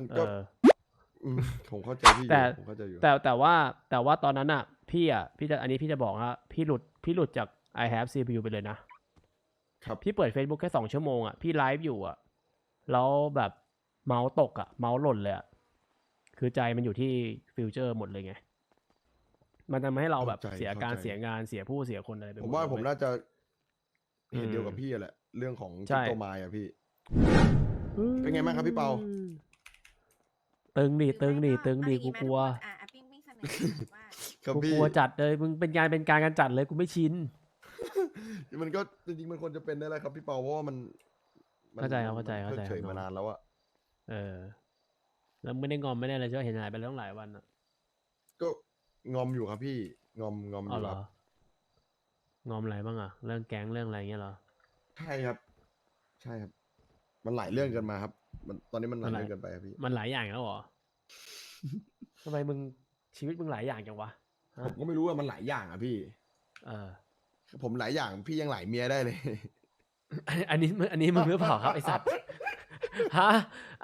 มันเอก็ออืมผมเข้าใจพี่อยู่แต่ ผมเข้าใจอยู่ แต่แต่ว่าแต่ว่าตอนนั้นอะ พี่อะพี่จะอันนี้พี่จะบอกว่าพี่หลุดพี่หลุดจาก I have CPU ไปเลยนะครับ พี่เปิด Facebook แค่สองชั่วโมงอะพี่ไลฟ์อยู่อะแล้วแบบเมาส์ตกอะเมาส์หล่นเลยอะคือใจมันอยู่ที่ฟิวเจอร์หมดเลยไง มันทำให้เราแบบเข้าใจเสียการเข้าใจ เสียงานเสียผู้เสียคนอะไรไปหผมมว่าเลยผมเว้ย น่าจะเห็นอืมเดียวกับพี่แหละ เรื่องของใช่ คริปโตไมล์อะพี่ เป็นไงบ้างครับพี่เปา ตึงดิตึงดิตึงดิกูกลัว อะอะปิ้งปิ้งเสนอว่าครับกูพี่กลัวจัดเลยมึงเป็นงานเป็นการกันจัดเลยกูไม่ชิน มันก็จริงๆมันควรจะเป็นได้แล้วครับพี่เปาเพราะว่ามันมันเข้าใจครับเข้าใจมันเข้าใจเฉยครับ มานานแล้วอะเออ แล้วไม่ได้งอมไม่ได้อะไรใช่ไหมเห็นหายไปแล้วตั้งหลายวันอะก็งอมอยู่ครับพี่งอมงอมอเอายู่เหรคอรับงอมอะไรบ้างอะเรื่องแก๊งเรื่องอะไรเงี้ยเหรอ ใช่ครับ ใช่ครับ มันหลายเรื่องเกันมาครับ มันตอนนี้มันหลายมันหลายเรื่องเกันไปครับพี่มันหลายอย่างแล้วเหรอทำไมมึงชีวิตมึงหลายอย่างจังวะผฮะมก็ไม่รู้ว่ามันหลายอย่างอะพี่ เออ ผมหลายอย่างพี่ยังหลายเมียได้เลย อันอันนี้มึงอันนี้มึงหรือเปล่าครับไอสัตว์ฮะ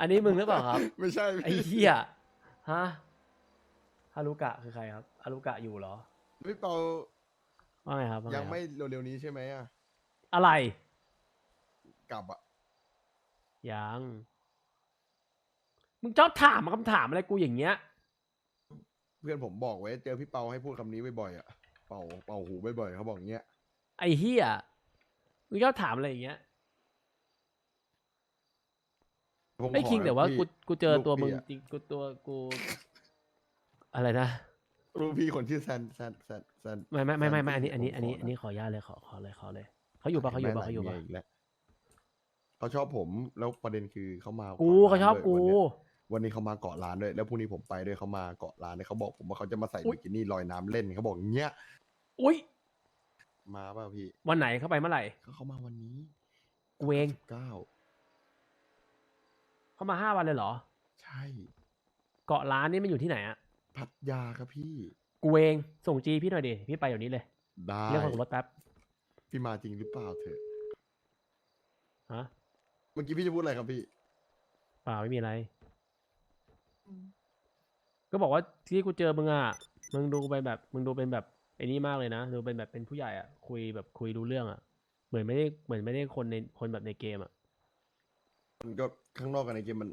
อันนี้มึงหรือเปล่าครับ ไม่ใช่ไอ้พี่เหี้ยฮะฮารุกะคือใครครับฮารุกะอยู่เหรอพี่เปาว่าไงครับว่าไงยังครับไม่เร็วๆนี้ใช่ไหมอะอะไร กลับอะยัง มึงชอบถามคำถามอะไรกูอย่างเงี้ย เพื่อนผมบอกไว้ เจอพี่เปาให้พูดคำนี้บ่อยๆอะเป่าเป่าหูบ่อยๆเขาบอกอย่างเงี้ยไอ้เหี้ยมึงชอบถามอะไรอย่างเงี้ยผมไอ้ขอคิงแต่ว่าพี่ กูกูเจอลูกตัวมึงพี่อะ จริงกูตัวกู อะไรนะรู้พี่คนชื่อแซนแซนแซนแซน ไม่ไม่ไม่ไม่ไม่อันนี้แซอันนี้อันนี้ผมขอันนี้ขออนุญาตเลยขอขอเลยขอเลยเขาอยู่ปะเขาอยู่ปะเขาอยู่ปะไม่หลมีกแล้วเขาชอบผมแล้วประเด็นคือเขามากูกเขาชอบร้นกูด้วยวันเนี้ย วันนี้เขามาเกาะร้านด้วย แล้วพรุ่งนี้ผมไปด้วยเขามาเกาะร้านเนี่ยเขาบอกผมว่าเขาจะมาใส่อุ๊ยบิกินี่ลอยน้ำเล่นเขาบอกอย่างเงี้ยอุ้ยมาเปล่าพี่วันไหนเข้าไปเมื่อไหร่เขาเขามาวันนี้กูเองเก้าเข้ามาห้าวันเลยเหรอ ใช่ เกาะร้านนี่มันอยู่ที่ไหนอะพัทยาครับพี่กูเองส่งจีพี่หน่อยดิพี่ไปเดี๋ยวนี้เลยได้เรื่องของรถแป๊บพี่มาจริงหรือเปล่าเถอะฮะเมื่อกี้พี่จะพูดอะไรครับพี่เปล่าไม่มีอะไร ก็บอกว่าที่กูเจอมึงอะมึงดูไปแบบ มึงดูเป็นแบบไอ้นี่มากเลยนะดูเป็นแบบเป็นผู้ใหญ่อะ คุยแบบคุยรู้เรื่องอะ เหมือนไม่ได้เหมือนไม่ได้คนในคนแบบในเกมอะมันก็ข้างนอกกันในเกมมัน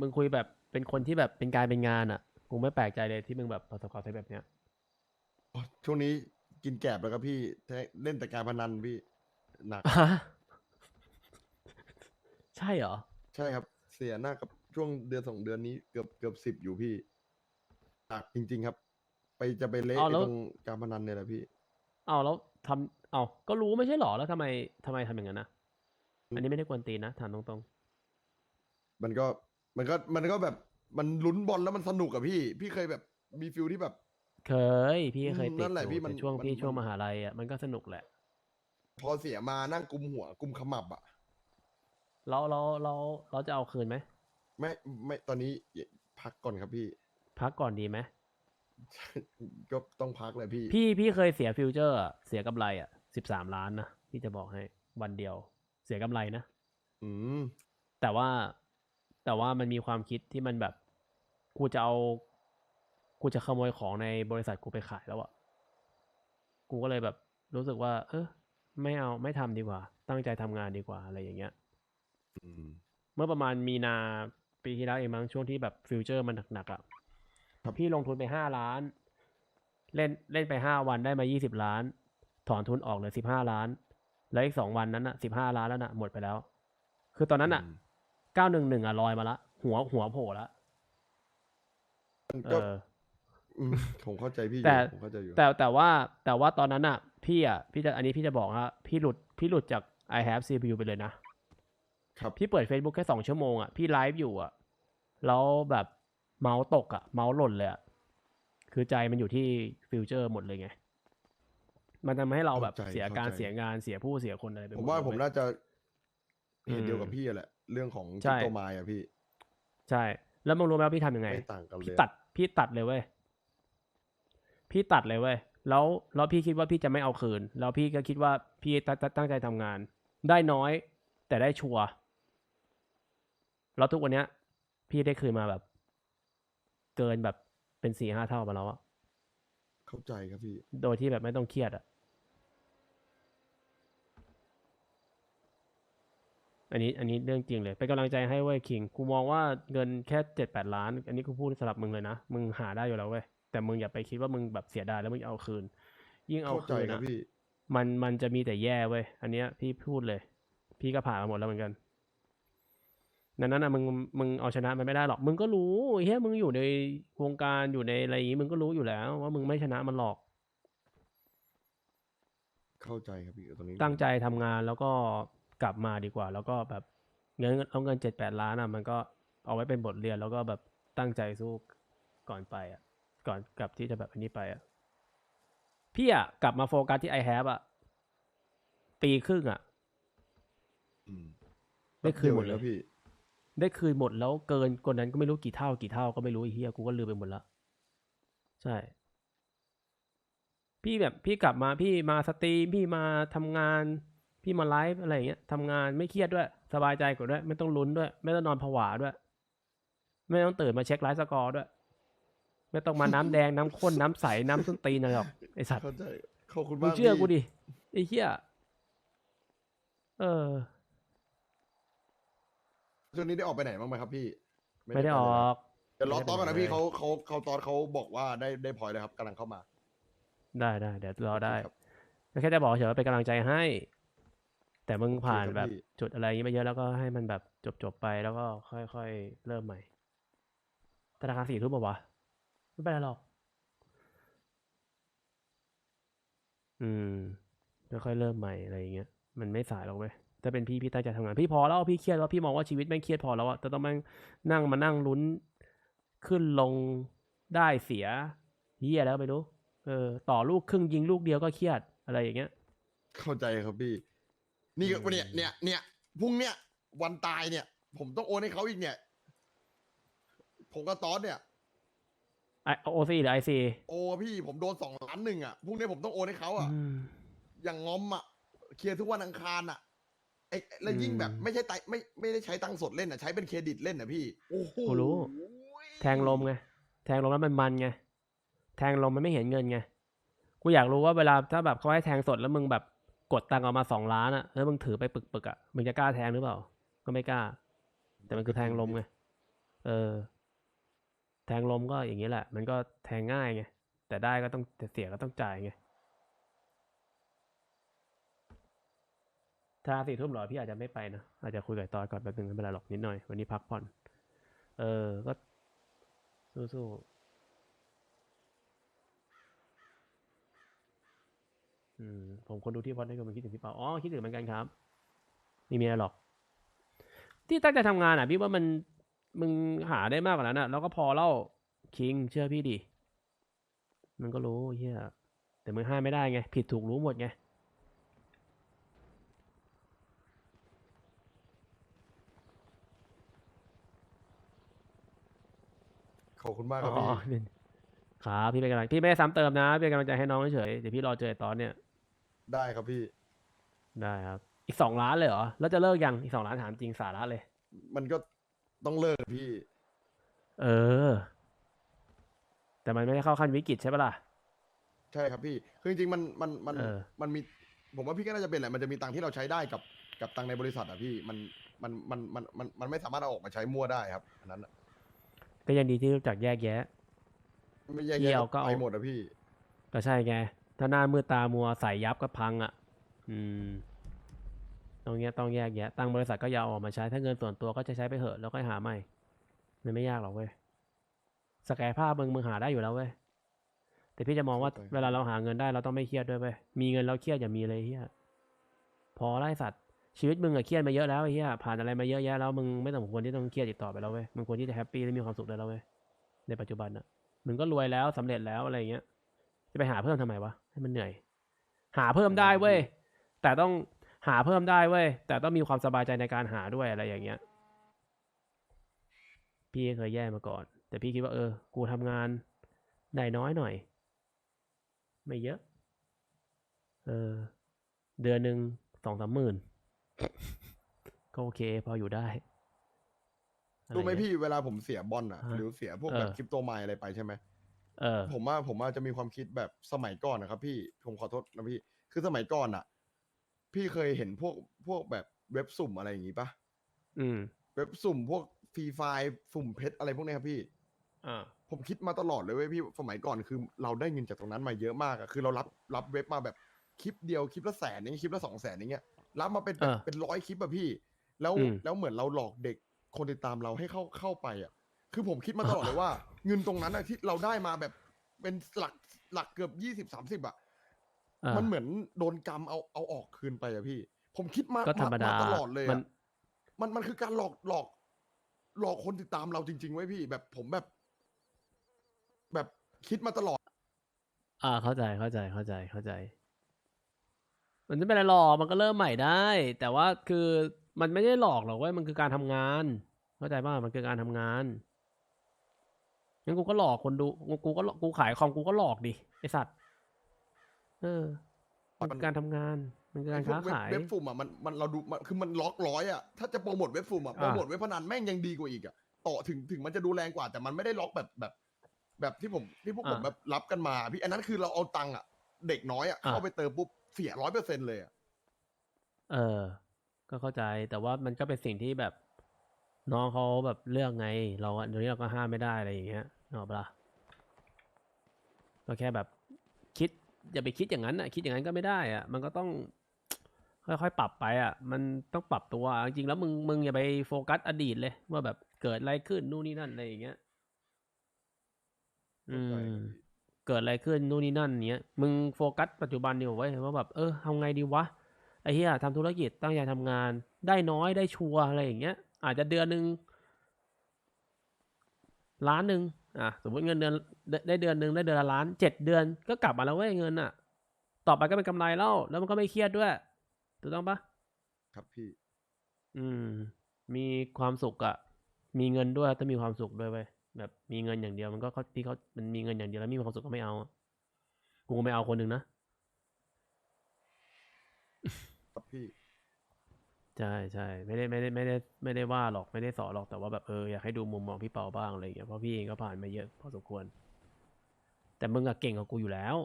มึงคุยแบบเป็นคนที่แบบเป็นการเป็นงานอะกูไม่แปลกใจเลยที่มึงแบบประสบความสำเร็จแบบเนี้ยอ๋อช่วงนี้กินแกลบแล้วครับพี่แท้เล่นแต่การพนันพี่หนักฮะใช่เหรอ ใช่ครับ เสียหน้ากับ ช่วงเดือนสองเดือนนี้เกือบเกือบสิบอยู่พี่หนักจริง ๆครับ ไปจะไปเละอ้าวไอ้แล้ว ตรงการพนันเนี่ยแหละพี่ เอาแล้วทำเอาก็รู้ไม่ใช่เหรอแล้วทำไมทำไมทำอย่างนั้นนะอันนี้ไม่ได้กวนตีนนะถามตรงมันก็มันก็มันก็แบบมันลุ้นบอลแล้วมันสนุกอะพี่ พี่เคยแบบมีฟิลที่แบบ ๆ เคย พี่เคยอืมติดนั่นแหละอยู่พี่มันแต่ช่วงมันพี่มัน ช่วงมหาลัยอะมันก็สนุกแหละ พอเสียมานั่งกุมหัวกุมขมับอะเราเราเราเราจะเอาคืนไหม ไม่ไม่ตอนนี้พักก่อนครับพี่ พักก่อนดีไหม ก็ต้องพักเลยพี่ พี่พี่เคยเสียฟิวเจอร์อะเสียกำไรอะสิบสามล้านนะพี่จะบอกให้วันเดียว เสียกำไรนะอืมแต่ว่าแต่ว่ามันมีความคิดที่มันแบบกูจะเอากูจะขโมยของในบริษัทกูไปขายแล้วอะกูก็เลยแบบรู้สึกว่า เออไม่เอาไม่ทำดีกว่า ตั้งใจทำงานดีกว่าอะไรอย่างเงี้ยอืมเมื่อประมาณมีนา ปีที่แล้วเองมั้งช่วงที่แบบฟิวเจอร์มันหนักๆอะ่ะครับพี่ลงทุนไปห้าล้าน เล่นเล่นไปห้าวันได้มายี่สิบล้าน ถอนทุนออกเหลือสิบห้าล้าน แล้วอีกสองวันนั้นอะสิบห้าล้านแล้วน่ะ หมดไปแล้ว คือตอนนั้นอะมเก้าหนึ่งหนึ่งอะลอยมาละ หัวหัวโผล่ละมันเอก็ออืมผมเข้าใจพี่อแต่ยู่ผมเข้าใจอยู่แต่แต่ว่าแต่ว่าตอนนั้นอะ พี่อะพี่จะอันนี้พี่จะบอกว่าพี่หลุดพี่หลุดจาก I have CPU ไปเลยนะ ครับ พี่เปิด Facebook แค่สองชั่วโมงอะ พี่ไลฟ์อยู่อะ แล้วแบบเมาส์ตกอะเมาส์หล่นเลยอะคือใจมันอยู่ที่ฟิวเจอร์หมดเลยไง มันทำให้เราแบบเข้าใจเสียการเข้าใจ เสียงานเสียผู้เสียคนอะไรไปหผมดว่าเลยผมเว้ยน่าจะเห็นอืมเดียวกับพี่แหละ เรื่องของใช่ คริปโตไมล์อะพี่ใช่ แล้วมึงรู้ไหมว่าพี่ทำยังไง ไม่ต่างกันเลพี่ยตัดพี่ตัดเลยเว้ย พี่ตัดเลยเว้ย แล้วแล้วพี่คิดว่าพี่จะไม่เอาคืน แล้วพี่ก็คิดว่าพี่ตั้งตั้งใจทำงาน ได้น้อย แต่ได้ชัวร์แล้วทุกวันเนี้ย พี่ได้คืนมาแบบ เกินแบบเป็นสี่ห้าเท่ามาแล้วอะเข้าใจครับพี่ โดยที่แบบไม่ต้องเครียดอะอันนี้อันนี้เรื่องจริงเลยเป็นกำลังใจให้เว้ยคิงกูมองว่าเงินแค่เจ็ดแปดล้าน อันนี้กูพูดสำหรับมึงเลยนะ มึงหาได้อยู่แล้วเว้ยแต่มึงอย่าไปคิดว่ามึงแบบเสียดายแล้วมึงเอาคืน ยิ่งเอาเข้าใจคืนครับอะพี่ มันมันจะมีแต่แย่เว้ยอันเนี้ยพี่พูดเลย พี่ก็ผ่านมาหมดแล้วเหมือนกันดัง นั้นนะมึงมึงเอาชนะมันไม่ได้หรอก มึงก็รู้เฮ้ยมึงอยู่ในวงการอยู่ในอะไรอย่างงี้มึงก็รู้อยู่แล้ว ว่ามึงไม่ชนะมันหรอก เข้าใจครับพี่ตรงนี้ตั้งใจทำงานแล้วก็กลับมาดีกว่า แล้วก็แบบเงินเอาเงินเจ็ดแปดล้านอะ มันก็เอาไว้เป็นบทเรียนแล้วก็แบบตั้งใจสู้ก่อนไปอะ ก่อนกลับที่จะแบบอันนี้ไปอะพี่อะกลับมาโฟกัสที่ i have อะปีครึ่งอะอืมได้คืนหมดเลยแป๊บวองะพี่ ได้คืนหมดแล้วเกินกว่านั้นก็ไม่รู้กี่เท่ากี่เท่าก็ไม่รู้ไอ้เฮียกูก็ลืมไปหมดละใช่ พี่แบบพี่กลับมาพี่มาสตรีมพี่มาทำงาน พี่มาไลฟ์อะไรอย่างเงี้ยทำงานไม่เครียดด้วย สบายใจกว่าด้วย ไม่ต้องลุ้นด้วย ไม่ต้องนอนผวาด้วย ไม่ต้องตื่นมาเช็คไลฟ์สกอร์ด้วย ไม่ต้องมาน้ำแดงน้ำข้นน้ำใสน้ำส้นตีนอะไรหรอกไอสัตว์เข้าใจขอบคุณมึมางกเชื่อพี่กูดิไอ้เหี้ยเออ ช่วงนี้ได้ออกไปไหนบ้างไหมครับพี่ไม่ได้ปอเลยอนะกเดี๋ยวรอไม่ได้ตอนก่อนไปนะไหนพี่เลยเขาเขาเขาตอนเขาบอกว่าได้ได้พลอยเลยครับกำลังเข้ามา ได้ได้เดี๋ยวรอได้ครับก็แค่จะบอกเฉยว่าเป็นกำลังใจให้ แต่มึงโอเคผ่านครับแบบพี่จุดอะไรอย่างนี้มาเยอะแล้วก็ให้มันแบบจบจบๆไปแล้วก็ค่อยๆเริ่มใหม่ธนาคารสี่ทุ่มป่าวะไม่เป็นไรหรอก อืมค่อยๆเริ่มใหม่อะไรอย่างเงี้ย มันไม่สายหรอกเว้ย ถ้าเป็นพี่พี่ตั้งใจทำงานพี่พอแล้วพี่เครียดแล้วพี่มองว่าชีวิตแม่งเครียดพอแล้วอะแต่ต้องมานั่งมานั่งลุ้นขึ้นลงได้เสียเฮียแล้วไม่รู้เออต่อลูกครึ่งยิงลูกเดียวก็เครียดอะไรอย่างเงี้ย เข้าใจครับพี่ นี่ก็อืมเนี่ยเนี่ยเนี่ยพรุ่งเนี้ยวันตายเนี่ย ผมต้องโอนให้เขาอีกเนี่ย ผมกับตอนเนี่ยไอโอซีหรือไอซีโอ้พี่ผมโดนสองล้านหนึ่งอะพรุ่งนี้ผมต้องโอนให้เขาอะ อย่างงอมอะ เคลียร์ทุกวันอังคารอะ ไอ้แล้วยิ่งแบบอืมไม่ใช่ไตไม่ไม่ได้ใช้ตังค์สดเล่นอะใช้เป็นเครดิตเล่นอะพี่โอ้โหกูรู้ แทงลมไง แทงลมแล้วมันมันไง แทงลมมันไม่เห็นเงินไง กูอยากรู้ว่าเวลาถ้าแบบเขาให้แทงสดแล้วมึงแบบกดตังค์ออกมาสองล้านอะแล้วมึงถือไปปึกๆอะมึงจะกล้าแทงหรือเปล่า ก็ไม่กล้า แต่มันคือแทงลมไง เออ แทงลมก็อย่างนี้แหละ มันก็แทงง่ายไง แต่ได้ก็ต้องแต่เสียก็ต้องจ่ายไง ถ้าสี่ทุ่มหรอพี่อาจจะไม่ไปนะอาจจะคุยกับไอ้ตอนก่อนแป๊บนึงไม่เป็นไรหรอกนิดหน่อยวันนี้พักผ่อน เออก็สู้ๆอืมผมคนดูที่พอดได้ก็มันคิดถึงพี่เปาอ๋อคิดถึงเหมือนกันครับไม่มีอะไรหรอก ที่ตั้งใจทำงานอะ พี่ว่ามันมึงหาได้มากกว่านั้นอะ แล้วก็พอเล่าคิงเชื่อพี่ดิมันก็รู้เฮียแต่มึงห้ามไม่ได้ไง ผิดถูกรู้หมดไง อบคุณมากคอ๋รับอพี่เป็นครับพี่เป็นกำลังพี่ไม่ได้ซ้ำเติมนะพี่เป็นกำลังใจให้น้องเฉยๆเดี๋ยวพี่รอเจอไอ้ตอนเนี่ยได้ครับพี่ ได้ครับ อีกสองล้านเลยเหรอแล้วจะเลิกยังอีกสองล้านถามจริงสาระเลย มันก็ต้องเลิกพี่ เออ แต่มันไม่ได้เข้าขั้นวิกฤตใช่ปะล่ะ ใช่ครับพี่ คือจริงๆมันมันมันเออ มันมี ผมว่าพี่ก็น่าจะเป็นแหละ มันจะมีตังค์ที่เราใช้ได้กับกับตังค์ในบริษัทอะพี่ มันมันมันมันมันมันไม่สามารถเอาออกมาใช้มั่วได้ครับอันนั้นอะ ก็ยังดีที่รู้จักแยกแยะ ไม่แย่เที่ยวก็ๆเอา ไปหมดอะพี่ ก็ใช่ไง ถ้าหน้ามืดตามัวใส่ยับก็พังอะ อืม ตรงเนี้ยต้องแยกแยะ ตังค์บริษัทก็อยาเอาออกมาใช้ ถ้าเงินส่วนตัวก็จะใช้ไปเหอะ แล้วก็หาใหม่ มันไม่ยากหรอกเว้ยสแกนภาพมึงมึงหาได้อยู่แล้วเว้ย แต่พี่จะมองว่าเข้าใจ เวลาเราหาเงินได้เราต้องไม่เครียดด้วยเว้ย มีเงินแล้วเครียดอย่ามีเลยเฮียพอไล่สัตว์ ชีวิตมึงอะเครียดมาเยอะแล้วไอ้เฮียผ่านอะไรมาเยอะแยะแล้วมึงไม่สมควรที่ต้องเครียดอีกต่อไปแล้วเว้ยมึงควรที่จะแฮปปี้และมีความสุขได้แล้วเว้ยในปัจจุบันอะมึงก็รวยแล้วสำเร็จแล้วอะไรเงี้ย จะไปหาเพิ่มทำไมวะให้มันเหนื่อย หาเพิ่มได้เว้ยแต่ต้องหาเพิ่มได้เว้ยแต่ต้องมีความสบายใจในการหาด้วยอะไรอย่างเงี้ย พี่เคยแย่มาก่อน แต่พี่คิดว่าเออ กูทำงานได้น้อยหน่อย ไม่เยอะ เออ เดือนหนึ่งสองสามหมื่น ก็โอเค พออยู่ได้อะรู้ไหมเงี้ยพี่เวลาผมเสียบอลอะฮะหรือเสียพวกเออแบบคริปโตไมล์อะไรไปใช่ไหมเออ ผมว่าผมว่าจะมีความคิดแบบสมัยก่อนนะครับ พี่ผมขอโทษนะพี่ คือสมัยก่อนอะ พี่เคยเห็นพวกพวกแบบเว็บสุ่มอะไรอย่างงี้ปะอืม เว็บสุ่มพวกฟรีไฟสุ่มเพชรอะไรพวกเนี้ยครับพี่อ่าผมคิดมาตลอดเลยเว้ยพี่สมัยก่อนคือเราได้เงินจากตรงนั้นมาเยอะมากอะคือเรารับรับเว็บมาแบบคลิปเดียวคลิปละแสนอย่างเงี้ยคลิปละสองแสนอย่างเงี้ย รับมาเป็นแบบเออเป็นร้อยคลิปอะพี่ แล้วอืม แล้วเหมือนเราหลอกเด็กคนติดตามเราให้เข้าเข้าไปอะคือผมคิดมาตลอดเลยว่า เงินตรงนั้นอะที่เราได้มาแบบเป็นหลักหลักเกือบยี่สิบสามสิบอะ อ่ามันเหมือนโดนกรรมเอาเอาออกคืนไปอะพี่ ผมคิดมาก็ธรรมดาตลอดเลยมัอะน มันมันคือการหลอกหลอก หลอกคนติดตามเราจริง ๆ ไว้ยพี่ แบบผมแบบ แบบคิดมาตลอด อ่าเข้าใจเข้าใจเข้าใจเข้าใจ มันไม่เป็นไรหรอกมันก็เริ่มใหม่ได้ แต่ว่าคือมันไม่ได้หลอกหรอกเว้ยมันคือการทำงาน เข้าใจป่ะมันคือการทำงานงั้นกูก็หลอกคนดูกูกูก็หลอกกูขายคอมกูก็หลอกดิไอสัตว์เออมันคือการทำงาน มันคือการไอ้พวค้ากเว็บขาย เว็บฟุ่มอะมันมันเราดูมันคือมันล็อกร้อยอะถ้าจะโปรโมทเว็บฟุ่มอะโปรโมทเว็บพนันแม่งยังดีกว่าอีกอะต่อถึงถึงมันจะดูแรงกว่าแต่มันไม่ได้ล็อกแบบแบบ แบบที่ผมที่พวกผมอ่าแบบรับกันมา พี่อันนั้นคือเราเอาตังค์อะ เด็กน้อยอะอ่าเข้าไปเติมปุ๊บ เสียร้อยเปอร์เซ็นเลยอะเออ ก็เข้าใจแต่ว่ามันก็เป็นสิ่งที่แบบน้องเขาแบบเลือกไง เราอะเดี๋ยวนี้เราก็ห้ามไม่ได้อะไรอย่างเงี้ยนึกออกปะล่ะก็แค่แบบคิดอย่าไปคิดอย่างนั้นอะคิดอย่างนั้นก็ไม่ได้อะมันก็ต้อง ค่อยๆปรับไปอะมันต้องปรับตัวจริงๆแล้วมึงมึงอย่าไปโฟกัสอดีตเลย ว่าแบบเกิดอะไรขึ้นนู่นนี่นั่นอะไรอย่างเงี้ยอืม เกิดอะไรขึ้นนู่นนี่นั่นเนี้ยมึงโฟกัสปัจจุบันดีกว่าเว้ยว่าแบบเออทำไงดีวะไอ้เหี้ยทำธุรกิจตั้งใจทำงาน ได้น้อยได้ชัวร์อะไรอย่างเงี้ย อาจจะเดือนหนึ่งล้านหนึ่งอะสมมติเงินเดือนได้ได้เดือนหนึ่งได้เดือนละล้านเจ็ดเดือนก็กลับมาแล้วเว้ยเงินอะ ต่อไปก็เป็นกำไรแล้วแล้วมันก็ไม่เครียดด้วยถูกต้องปะครับพี่ อืม มีความสุขอะมีเงินด้วยต้องมีความสุขด้วยเว้ย แบบมีเงินอย่างเดียวมันก็เขาที่เขามันมีเงินอย่างเดียวแล้วไมมีความสุขก็ไม่เอาอะกูก็ไม่เอาคนหนึ่งนะครับพี่ ใช่ใช่ไม่ได้ไม่ได้ไม่ได้ไม่ได้ว่าหรอกไม่ได้สอนหรอกแต่ว่าแบบเอออยากให้ดูมุมมองพี่เปาบ้างอะไรอย่างเงี้ยเพราะพี่เองก็ผ่านมาเยอะพอสมควร แต่มึงอะเก่งกว่ากูอยู่แล้ว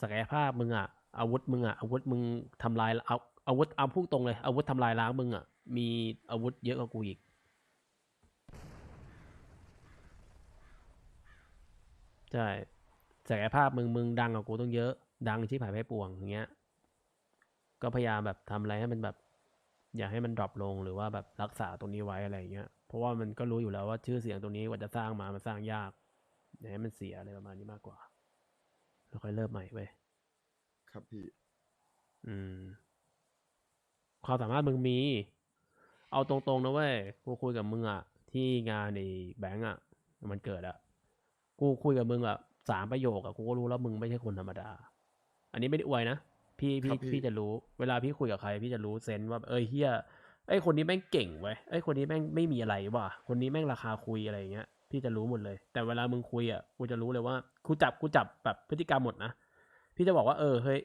ศักยภาพมึงอะอาวุธมึงอะอาวุธมึงทำลายเอาอาวุธเอาพุ่งตรงเลยอาวุธทำลายล้างมึงอะมีอาวุธเยอะกว่ากูอีก ใช่ศักยภาพมึงมึงดังกว่ากูต้องเยอะ ดังที่ผายไปป่วงอย่างเงี้ย ก็พยายามแบบทำอะไรให้มันแบบ อย่าให้มันดรอปลงหรือว่าแบบรักษาตรงนี้ไว้อะไรอย่างเงี้ย เพราะว่ามันก็รู้อยู่แล้วว่าชื่อเสียงตรงนี้กว่าจะสร้างมา มันสร้างยากอย่าให้มันเสียอะไรประมาณนี้มากกว่า แล้วค่อยเริ่มใหม่เว้ยครับพี่ อืม ความสามารถมึงมี เอาตรงๆนะเว้ย กูคุยกับมึงอะที่งานในแบงก์อะมันเกิดอะ กูคุยกับมึงอะสามประโยคอะกูก็รู้แล้วมึงไม่ใช่คนธรรมดา อันนี้ไม่ได้อวยนะพี่พี่ครับพี่พี่จะรู้ เวลาพี่คุยกับใคร พี่จะรู้เซนส์ว่า เอ้ยเฮียไอ้ยคนนี้แม่งเก่งเว้ยไอ้ยคนนี้แม่งไม่มีอะไรว่ะ คนนี้แม่งราคาคุยอะไรอย่างเงี้ย พี่จะรู้หมดเลย แต่เวลามึงคุยอะกูจะรู้เลยว่ากูจับกูจับแบบพฤติกรรมหมดนะพี่จะบอกว่าเออเฮ้ย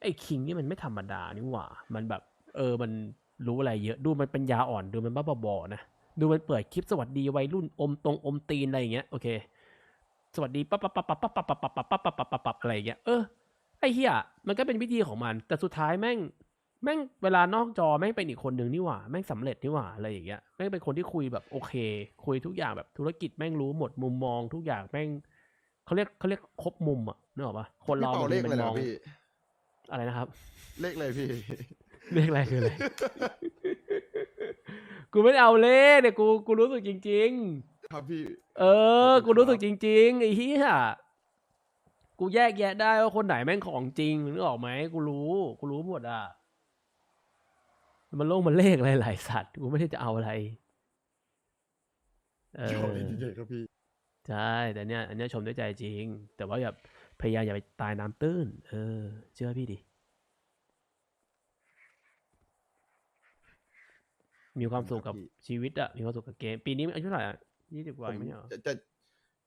ไอ้คิงนี่มันไม่ธรรมดานี่หว่า มันแบบ เออมันรู้อะไรเยอะดูมันเป็นยาอ่อนดูมันบ้าบอๆนะดูมันเปิดคลิปสวัสดีวัยรุ่นอมตรงอมตีนอะไรอย่างเงี้ยโอเค สวัสดีปั๊บปั๊บปั๊บปั๊บปั๊บปั๊บปั๊บปั๊บปั๊บปั๊บปั๊บปั๊บอะไรอย่างเงี้ยเออไอ้เหี้ยมันก็เป็นวิธีของมัน แต่สุดท้ายแม่งแม่งเวลานอกจอแม่งเป็นอีกคนหนึ่งนี่หว่าแม่งสำเร็จนี่หว่าอะไรอย่างเงี้ยแม่งเป็นคนที่คุยแบบโอเค คุยทุกอย่างแบบธุรกิจแม่งรู้หมดมุมมองทุกอย่างแม่งเขาเรียกเขาเรียกครบมุมอะนึกออกปะคนเราเป่าบางเลขเลยนเหรมองพี่อะไรนะครับ เลขเลยพี่ เลขอะไรคืออะไรกูไม่เอาเลขเนี่ยกูกูรู้สึกจริงครับพี่ เออขอบคุณกูรู้สึกคจรับริง ๆ ไอ้เหี้ยกูแยกแยะได้ว่าคนไหนแม่งของจริงนึกออกไหมกูรู้ กูรู้หมดอะ มันลงมันเลขอะไรหลายสัตว์ กูไม่ได้จะเอาอะไร เอชอบอจริงๆครับพี่ ใช่ แต่เนี้ยอันเนี้ยชมด้วยใจจริง แต่ว่าอย่าพยายามอย่าไปตายน้ำตื้น เออ เชื่อพี่ดิ มีความสุขกับครับพี่ชีวิตอะมีความสุขกับเกม ปีนี้อายุเท่าไหร่อะ ยี่สิบกว่าผมไม่ใช่เหรอจะจะ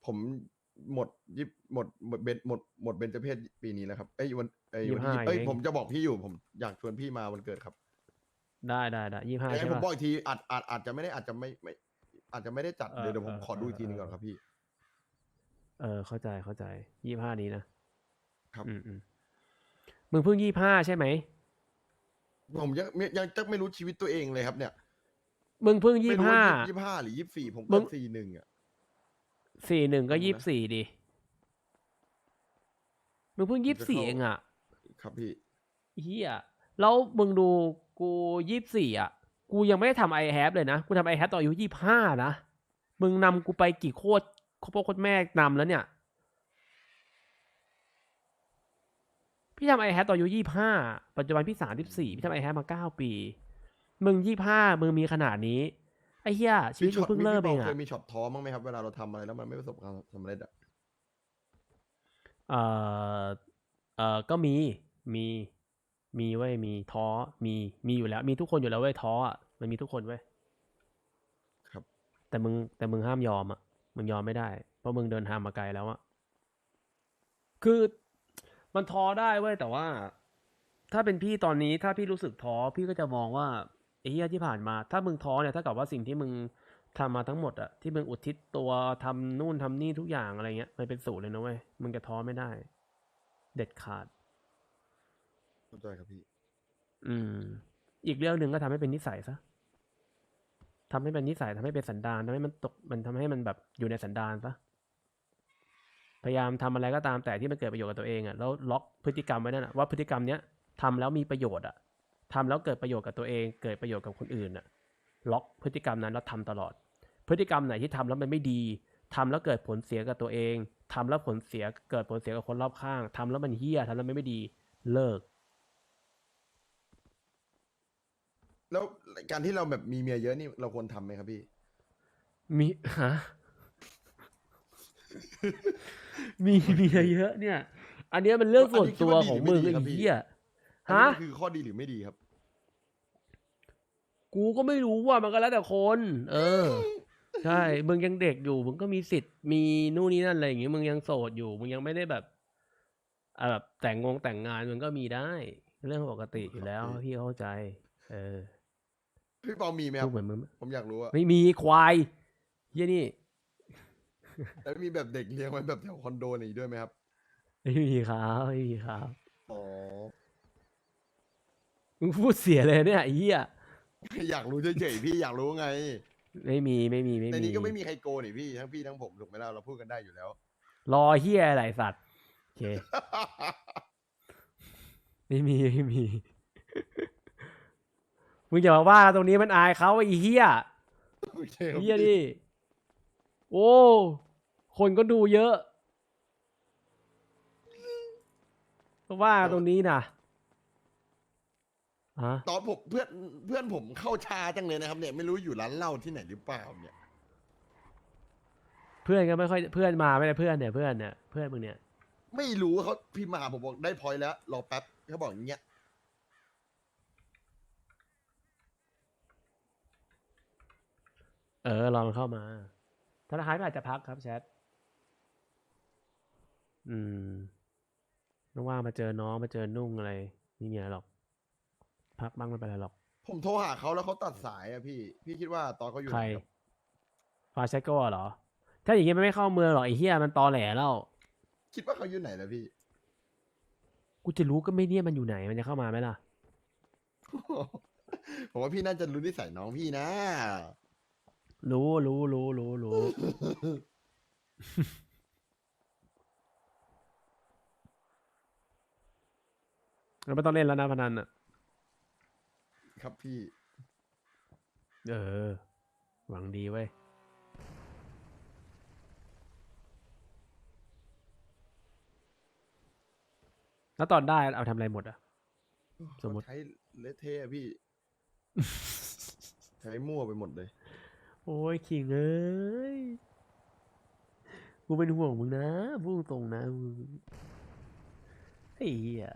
ผมหมดยิบหมดหมดเบนหมดหมดเบนจเพศปีนี้แล้วครับเอ้ยวันเอ้ยวันที่25เอ้ยเอง ผมจะบอกพี่อยู่ผมอยากชวนพี่มาวันเกิดครับได้ได้ได้ยี่ห้าเดี๋ยวใช่ให้ผมปะบอกอีกทีอาจอาจอาจจะไม่ได้อาจจะไม่ไม่ อาจจะไม่ได้จัดเออเดี๋ยวเดี๋ยวผมเออขอดูเอออีกทีหนึงเออก่อนครับพี่ เออเข้าใจเข้าใจยี่ห้านี้นะครับ อืมอืมมึงเพิ่งยี่ห้าใช่ไหมผมยังยังจะไม่รู้ชีวิตตัวเองเลยครับเนี่ย มึงเพิ่งไม่ยี่รู้ห้า ว่ายี่ห้าหรือยี่สี่ผมมึก็งสี่หนึ่งอะ สี่หนึ่งก็ลองนะยี่สี่ดิ มึงเพิ่งผมยี่จะสี่เข้าเองอะครับพี่ เฮียแล้วมึงดูกูยี่สี่อะ กูยังไม่ได้ทำไอแฮปเลยนะ กูทำไอแฮปตอนอายุยี่ห้านะ มึงนำกูไปกี่โคตรโคตรพ่อโคตรแม่นำแล้วเนี่ย พี่ทำไอแฮปตอนอายุยี่ห้าปัจจุบันพี่สามสิบสี่พี่ทำไอแฮปมาเก้าปี มึงยี่ห้ามึงมีขนาดนี้ ไอ้เหี้ยชีวิตช็มึองตเพิ่งเริ่มพี่เองปอะเคยมีช็อตท้อบ้างไหมครับเวลาเราทำอะไรแล้วมันไม่ประสบความสำเร็จอะเอ่อเอ่อก็มีมีมีเว้ยมีท้อมีมีอยู่แล้ว มีทุกคนอยู่แล้วเว้ยท้ออะมันมีทุกคนเว้ยครับ แต่มึงแต่มึงห้ามยอมอะมึงยอมไม่ได้ เพราะมึงเดินทางมาไกลแล้วอะคือมันท้อได้เว้ยแต่ว่า ถ้าเป็นพี่ตอนนี้ถ้าพี่รู้สึกท้อพี่ก็จะมองว่าไอ้ เหี้ยที่ผ่านมา ถ้ามึงท้อเนี่ยถ้ากับว่าสิ่งที่มึงทำมาทั้งหมดอะที่มึงอุทิศตัวทำนู่นทำนี่ทุกอย่างอะไรเงี้ยมันเป็นศูนย์เลยนะเว้ยมึงจะท้อไม่ได้ เด็ดขาดเข้าใจครับพี่ อืม อีกเรื่องหนึ่งก็ทำให้เป็นนิสัยซะทำให้เป็นนิสัยทำให้เป็นสันดานทำให้มันตกมันทำให้มันแบบอยู่ในสันดานซะพยายามทำอะไรก็ตามแต่ที่มันเกิดประโยชน์กับตัวเองอะแล้วล็อกพฤติกรรมไว้นั่นอะว่าพฤติกรรมเนี้ยทำแล้วมีประโยชน์อะ ทำแล้วเกิดประโยชน์กับตัวเอง เกิดประโยชน์กับคนอื่นอะล็อกพฤติกรรมนั้นแล้วทำตลอด พฤติกรรมไหนที่ทำแล้วมันไม่ดีทำแล้วเกิดผลเสียกับตัวเองทำแล้วผลเสียเกิดผลเสียกับคนรอบข้างทำแล้วมันเฮี้ยทำแล้วมันไม่ดีเลิก แล้วการที่เราแบบมีเมียเยอะนี่เราควรทำไหมครับพี่ มีฮะ มีเมียเยอะเนี่ย อันเนี้ยมันเรื่องส่วนตัวของมึงอันนี้ไอ้คิดว่าดีหรือไม่ดีครับพี่เหี้ย อันฮะนี้มันคือข้อดีหรือไม่ดีครับ กูก็ไม่รู้ว่ามันก็แล้วแต่คน เออ ใช่ มึงยังเด็กอยู่ มึงก็มีสิทธิ์ มีนู่นนี่นั่นอะไรอย่างงี้มึงยังโสดอยู่ มึงยังไม่ได้แบบอ่าแบบแต่งงงแต่งงานมึงก็มีได้ เรื่องปกติอยู่แล้วครับพี่พี่เข้าใจ เออพี่เปามีไหมคพูรัดบเหมือนมึงผมอยากรู้อะไม่มีควายเฮียนี่แล้วมีแบบเด็กเลี้ยงไว้แบบแถวคอนโดนี่ด้วยไหมครับ ไม่มีครับ ไม่มีครับ อ๋อ มึงพูดเสียเลยเนี่ยไอ้เหี้ยอยากรู้เฉยๆพี่อยากรู้ไง ไม่มีไม่มีไม่ในมีนี้ก็ไม่มีใครโกนี่พี่ทั้งพี่ทั้งผมถูกไหมล่ะเราพูดกันได้อยู่แล้ว รอเฮียอะไรสัตว์โอเค ไม่มีไม่มี มึงอย่ามาว่าตรงนี้มันอายเขาไอ้เฮียโอเคครับเฮียพี่ดิโอ้ คนก็ดูเยอะว่าตรงนี้นะ ฮะตอนผมเพื่อนเพื่อนผมเข้าชาจังเลยนะครับเนี่ยไม่รู้อยู่ร้านเหล้าที่ไหนหรือเปล่าเนี่ยเพื่อนก็ไม่ค่อยเพื่อนมาไม่ได้เพื่อนเนี่ยเพื่อนเนี่ยเพื่อนมึงเนี่ยไม่รู้เขาพี่มาหาผมบอกได้พอยต์แล้วรอแป๊บเขาบอกอย่างเงี้ยเออลองเข้ามาธนาคารไม่อาจจะพักครับแชทอืมไม่ว่ามาเจอน้องมาเจอนุ่งอะไรไม่มีอะไรหรอก พักบ้างไม่เป็นไรหรอก ผมโทรหาเขาแล้วเขาตัดสายอะพี่ พี่คิดว่าตอนเขาอยู่ใครไหนครับฟาเชโก้เหรอ ถ้าอย่างงี้มันไม่เข้าเมืองหรอกไอ้เหี้ยมันตอแหลแล้ว คิดว่าเขาอยู่ไหนแล้วพี่ กูจะรู้ก็ไม่เนี่ยมันอยู่ไหนมันจะเข้ามาไหมล่ะ ผมว่าพี่น่าจะรู้นิสัยน้องพี่นะ รู้รู้รู้รู้รู้ เราไม่ต้องเล่นแล้วนะพนันอะ ครับพี่ เออ หวังดีเว้ยแล้วตอนได้เอาทำอะไรหมดอะ สมมุติ ใช้เละเทะอะพี่ ใช้มั่วไปหมดเลย โอ้ยขิงเอ้ย กูเป็นห่วงมึงนะพูดตรงๆนะมึงไอ้เหี้ย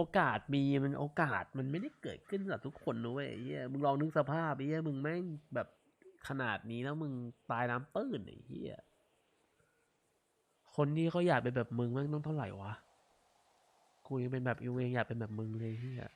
โอกาสมีมันโอกาสมันไม่ได้เกิดขึ้นกับทุกคนนะเว้ยเฮียมึงลองนึกสภาพไอ้เฮียมึงแม่งแบบขนาดนี้แล้วมึงตายน้ำปื้นไอ้เฮียคนที่เขาอยากเป็นแบบมึงแม่งต้องเท่าไหร่วะกูยังเป็นแบบยูเองอยากเป็นแบบมึงเลยเฮีย